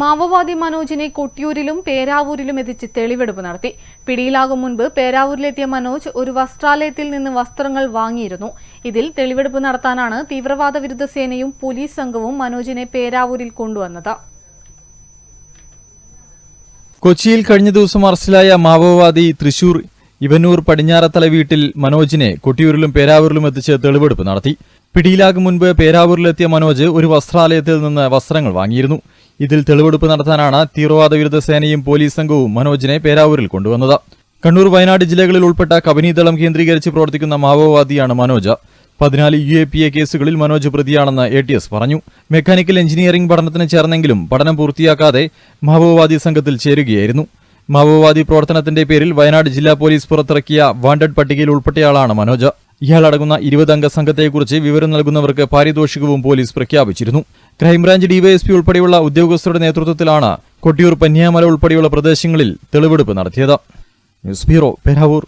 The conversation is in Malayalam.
മാവോവാദി മനോജിനെ കൊട്ടിയൂരിലും പേരാവൂരിലും എത്തിച്ച് തെളിവെടുപ്പ് നടത്തി. പിടിയിലാകും മുൻപ് പേരാവൂരിലെത്തിയ മനോജ് ഒരു വസ്ത്രാലയത്തിൽ നിന്ന് വസ്ത്രങ്ങൾ വാങ്ങിയിരുന്നു. ഇതിൽ തെളിവെടുപ്പ് നടത്താനാണ് തീവ്രവാദ വിരുദ്ധ സേനയും പോലീസ് സംഘവും മനോജിനെ പേരാവൂരിൽ കൊണ്ടുവന്നത്. കൊച്ചിയിൽ കഴിഞ്ഞ ദിവസം അറസ്റ്റിലായ മാവോവാദി തൃശൂർ ഇവനൂർ പടിഞ്ഞാറത്തല വീട്ടിൽ മനോജിനെ കൊട്ടിയൂരിലും പേരാവൂരിലും എത്തിച്ച് തെളിവെടുപ്പ് നടത്തി. പിടിയിലാകും മുൻപ് പേരാവൂരിലെത്തിയ മനോജ് ഒരു വസ്ത്രാലയത്തിൽ നിന്ന് വസ്ത്രങ്ങൾ വാങ്ങിയിരുന്നു. ഇതിൽ തെളിവെടുപ്പ് നടത്താനാണ് തീവ്രവാദ വിരുദ്ധ സേനയും പോലീസ് സംഘവും മനോജിനെ പേരാവൂരിൽ കൊണ്ടുവന്നത്. കണ്ണൂർ വയനാട് ജില്ലകളിൽ ഉൾപ്പെട്ട കബനിദളം കേന്ദ്രീകരിച്ച് പ്രവർത്തിക്കുന്ന മാവോവാദിയാണ് മനോജ്. പതിനാല് യു എ പി എ കേസുകളിൽ മനോജ് പ്രതിയാണെന്ന് എ ടി എസ് പറഞ്ഞു. മെക്കാനിക്കൽ എഞ്ചിനീയറിംഗ് പഠനത്തിന് ചേർന്നെങ്കിലും പഠനം പൂർത്തിയാക്കാതെ മാവോവാദി സംഘത്തിൽ ചേരുകയായിരുന്നു. മാവോവാദി പ്രവർത്തനത്തിന്റെ പേരിൽ വയനാട് ജില്ലാ പോലീസ് പുറത്തിറക്കിയ വാണ്ടഡ് പട്ടികയിൽ ഉൾപ്പെട്ടയാളാണ് മനോജ്. ഇയാളടങ്ങുന്ന ഇരുപതംഗ സംഘത്തെക്കുറിച്ച് വിവരം നൽകുന്നവർക്ക് പാരിതോഷികവും പോലീസ് പ്രഖ്യാപിച്ചിരുന്നു. ക്രൈംബ്രാഞ്ച് ഡിവൈഎസ്പി ഉൾപ്പെടെയുള്ള ഉദ്യോഗസ്ഥരുടെ നേതൃത്വത്തിലാണ് കൊട്ടിയൂർ പന്യാമല ഉൾപ്പെടെയുള്ള പ്രദേശങ്ങളിൽ തെളിവെടുപ്പ് നടത്തിയത്. News bureau Peravoor.